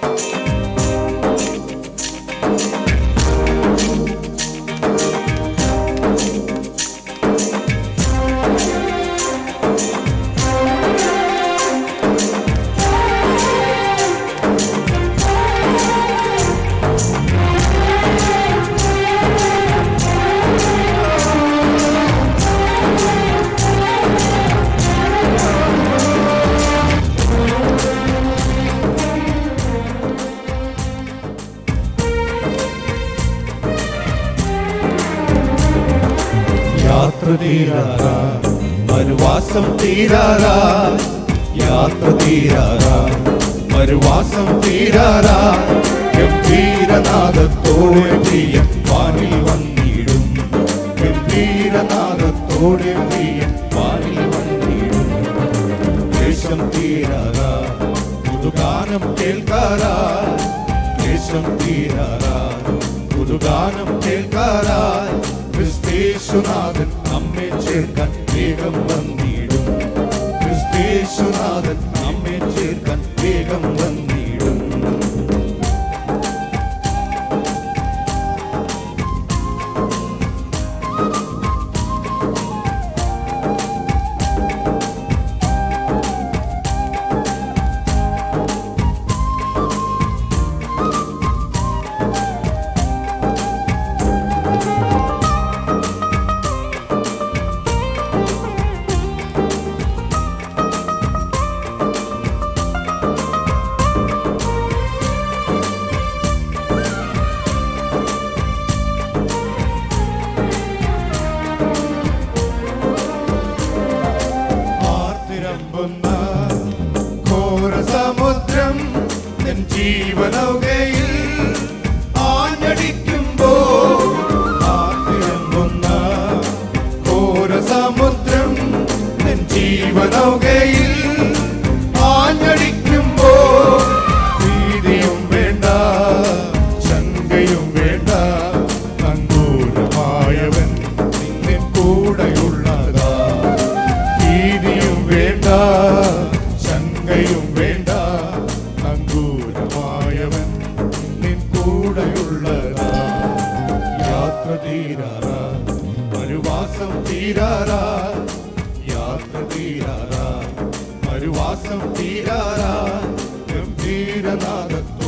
thank you യാത്ര തീരാറാ. മരുവാസം തീരാറാ. യാത്ര തീരാറാ. മരുവാസം തീരാറാ. ഗംഭീരനാഥത്തോടെ പ്രിയ വാനിൽ വന്നിടും. ഗംഭീരനാഥത്തോടെ പ്രിയ വാനിൽ വന്നിടും. ദേശം തീരാറാ. പുതുഗാനം കേൾക്കാറാ. ദേശം തീരാറാ. പുതുഗാനം കേൾക്കാറായി ക്രിസ്തേശുനാഥൻ നമ്മെ ചേർക്കാൻ വേഗം വന്നിടും. ക്രിസ്തേശുനാഥൻ ഘോരസമുദ്രം നിൻ ജീവനൗകയിൽ ആഞ്ഞടിക്കുമ്പോ ആർത്തിരമ്പുന്ന ഘോരസമുദ്രം നിൻ ജീവനൗകയിൽ ആഞ്ഞടിക്കുമ്പോ ഭീതിയും വേണ്ട വേണ്ട നിന്നെ വേണ്ട മരുവാസം തീരാറാ. യാത്ര തീരാറാ. മരുവാസം തീരാറാ. ഗംഭീരനാഥത്തോടെ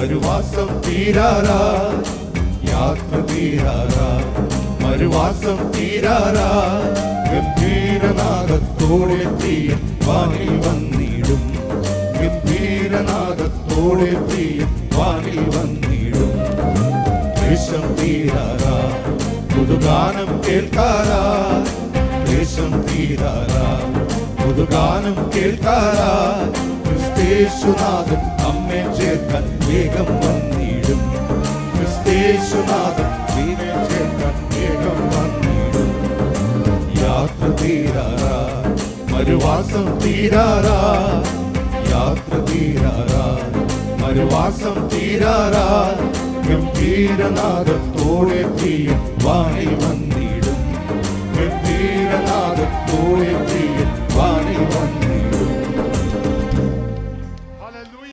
മരുവാസം തീരാറാ. യാത്ര തീരാറാ. മരുവാസം തീരാറാ. ഗംഭീരനാഥത്തോടെ തീയൻ വാനിൽ വന്നിടും. ഗംഭീരനാഥത്തോടെ തീയൻ വാനിൽ വന്നിടും. ദേശം തീരാറാ. പുതുഗാനം കേൾക്കാറാ. ദേശം തീരാറാ. പുതുഗാനം കേൾക്കാറാ. ക്രിസ്തേശുനാഥൻ നമ്മെ ചേർക്കാൻ വേഗം വന്നിടും. ക്രിസ്തേശുനാഥൻ നമ്മെ ചേർക്കാൻ വേഗം വന്നിടും. യാത്ര തീരാറാ മരുവാസം തീരാറാ. യാത്ര തീരാറാ മരുവാസം തീരാറാ. ഗംഭീരനാഥത്തോടെ തീയും വാണി വന്നിടും.